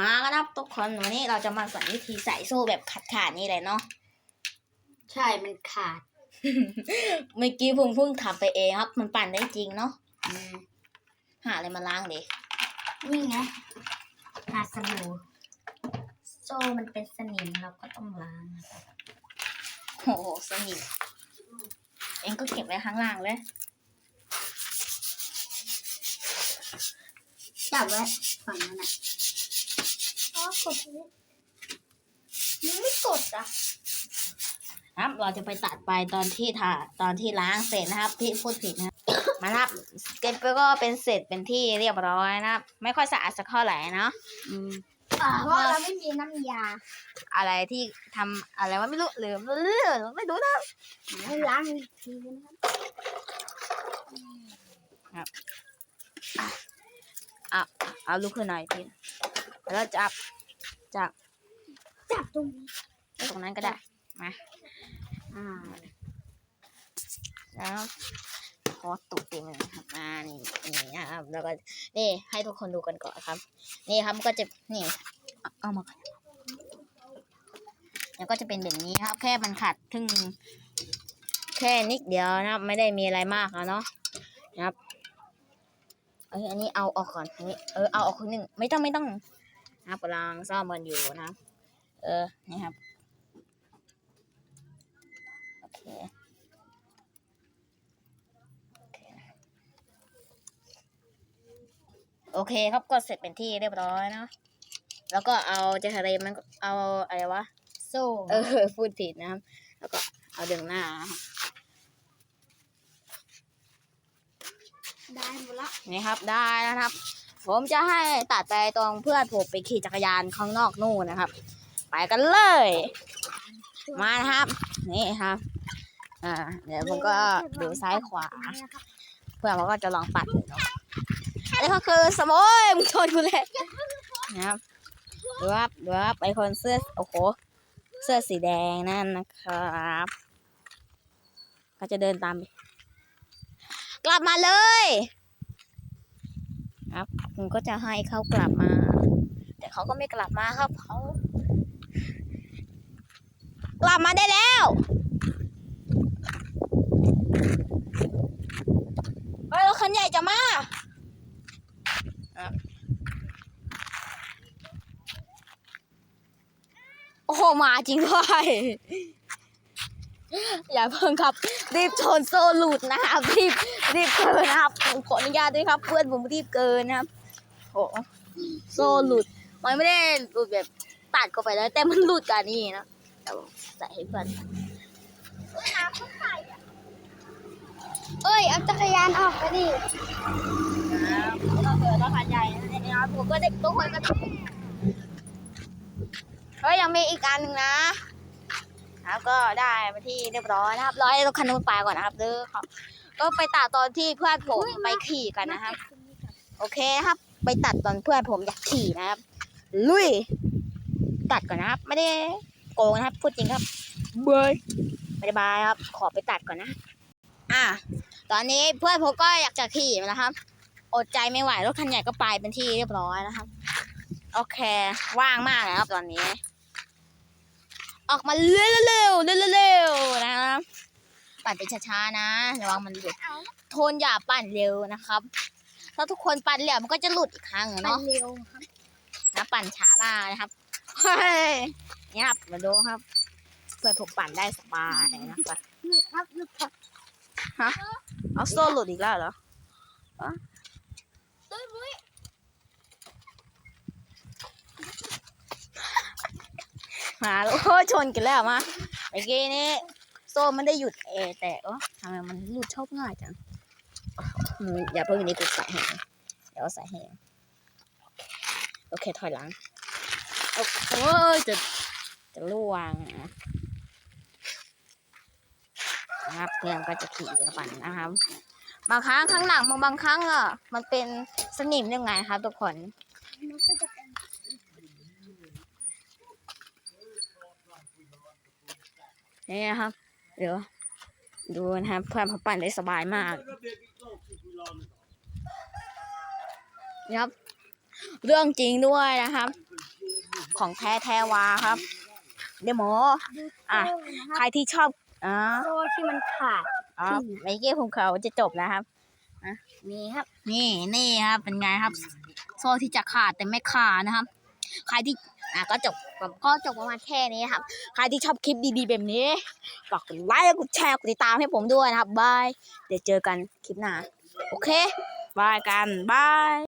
มากันนะครับทุกคนวันนี้เราจะมาสอนวิธีใส่โซ่แบบขาดขาดๆนี่เลยเนาะใช่มันขาด เมื่อกี้ผมเพิ่งทำไปเองครับ มันปั่นได้จริงเนาะอืมหาอะไรมาล้างดินี่ไงหาสบู่โซ่มันเป็นสนิมเราก็ต้องล้างนะครับโอ้โหสนิทเองก็เก็บไว้ข้างล่างเลยจับไว้ฝั่งนั้นน่ะอ๋อ กดมันไม่กดอะครับเราจะไปตัดไปตอนที่ถ่าตอนที่ล้างเสร็จนะครับ พี่พูดผิดนะครับ มาครับเก็บไปก็เป็นเสร็จเป็นที่เรียบร้อยนะครับ ไม่ค่อยสะอาดสักเท่าไหร่เนาะอืมเพราะเราไม่มีน้ำยา อะไรที่ทำอะไรว่าไม่รู้หรือเรื่องไม่รู้นะให้ล้างอีกทีนะครับอะเอาลุกขึ้นหน่อยพี่แล้วจับ จับจับตรงนี้ตรงนั้นก็ได้มาอ่าแล้วขอตุกเต็มเลยนะครับอ่านี่นี่นะครับแล้วก็นี่ให้ทุกคนดูกันก่อนครับ นี่ครับมันก็จะนี่เอาเอามาก่อนแล้วก็จะเป็นแบบนี้ครับ แค่มันขัดทึ่งแค่นิดเดียวนะครับ ไม่ได้มีอะไรมากแล้วเนาะนะครับเอ้ยอันนี้เอาออกก่อนอันนี้เออเอาออกครึ่งหนึ่งไม่ต้องไม่ต้อง นะครับกำลังซ่อมมันอยู่นะครับเออนี่ครับโอเคโอเคครับก็เสร็จเป็นที่เรียบร้อยเนาะแล้วก็เอาเจทะเลมันก็เอาอะไรวะโซ่เออพูดผิดนะครับ แล้วก็เอาดึงหน้านะครับได้หมดละนี่ครับได้แล้วนะครับ ผมจะให้ตัดไปตรงเพื่อนผมไปขี่จักรยานข้างนอกนู่นนะครับ ไปกันเลย มานะครับ นี่ครับอ่าเดี๋ยวผมก็ดูซ้ายขวา เพื่อนเขาก็จะลองปัดดูเนาะอันนี้ก็คือสมอยมึงชนกูเลยนะครับดูครับดูครับไอคนเสื้อโอ้โหเสื้อสีแดงนั่นนะครับเขาจะเดินตาม กลับมาเลย ครับ ผมก็จะให้เขากลับมา แต่เขาก็ไม่กลับมาครับเขากลับมาได้แล้วเฮ้ยรถคันใหญ่จะมาโอ้โหมาจริงด้วยอย่าเพิ่งครับ รีบชนโซลุดนะครับรีบรีบเกินนะครับผมขออนุญาตด้วยครับ เพื่อนผมรีบเกินนะครับ โอ้โซ่หลุด มันไม่ได้หลุดแบบตัดเข้าไปแล้ว แต่มันหลุดกันนี่นะแต่ว่าใส่ให้เพื่อนเอ้ยเอาจักรยานออกไปดินะครับก็เกิดรถคันใหญ่นะครับผมก็เด็กทุกคนก็เฮ้ยยังมีอีกอันหนึ่งนะนะครับก็ได้มาที่เรียบร้อยนะครับรอให้รถคันนู้นไปก่อนนะครับเด้อครับก็ไปตัดตอนที่เพื่อนผมไปขี่กันนะครับ โอเคครับ ไปตัดตอนเพื่อนผมอยากขี่นะครับ ลุย ตัดก่อนนะครับ ไม่ได้โกงนะครับ พูดจริงครับเบยไม่ได้บายครับ ขอไปตัดก่อนนะ อะ ตอนนี้เพื่อนผมก็อยากจะขี่นะครับ อดใจไม่ไหวรถคันใหญ่ก็ไปเป็นที่เรียบร้อยนะครับ โอเค ว่างมากนะครับ ตอนนี้ ออกมาเร็วๆเร็วๆเร็วนะครับ ปั่นไปช้าๆนะ ระวังมันหลุดโทนอย่าปั่นเร็วนะครับ ถ้าทุกคนปั่นเร็วมันก็จะหลุดอีกครั้งอะไปเนาะเร็วครับนะปั่นช้ามากนะครับเฮ้ยนี่ครับมาดูครับ เพื่อนผมปั่นได้สบายนะครับหยุดครับหยุดครับเอาโซ่หลุดอีกแล้วเหรอตุ้ยมุ้ยมาแล้วโอ้ยชนกันแล้วมาเมื่อกี้นี้โซ่มันได้หยุดเองแต่เออทำไมมันหลุดชอบง่ายจัง อย่าเพิ่งนี้กูใส่ให้เดี๋ยวเอาใส่ให้โอเคถอยหลังโอ้โอ้ยจะจะล่วงอะนะครับเพื่อนก็จะขี่กระปั่นนะครับ บางครั้งข้างหลังบางบางครั้งอะมันเป็นสนิมยังไงครับทุกคนมันก็จะเป็นนี่นะครับ เดี๋ยวดูนะครับเพื่อนเขาปั่นได้สบายมาก นี่ครับ เรื่องจริงด้วยนะครับ ของแท้แท้วาครับ เดี๋ยวหมออะใครที่ชอบอ่าโซ่ที่มันขาดอ๋อไมเกี้ผมเขาจะจบแล้วครับนี่ครับ นี่นี่ครับเป็นไงครับ โซ่ที่จะขาดแต่ไม่ขาดนะครับ ใครที่อะก็จบก็จบประมาณแค่นี้ครับ ใครที่ชอบคลิปดีๆแบบนี้ฝากกดไลค์กดแชร์กดติดตามให้ผมด้วยนะครับบายเดี๋ยวเจอกันคลิปหน้าโอเคบายกันบาย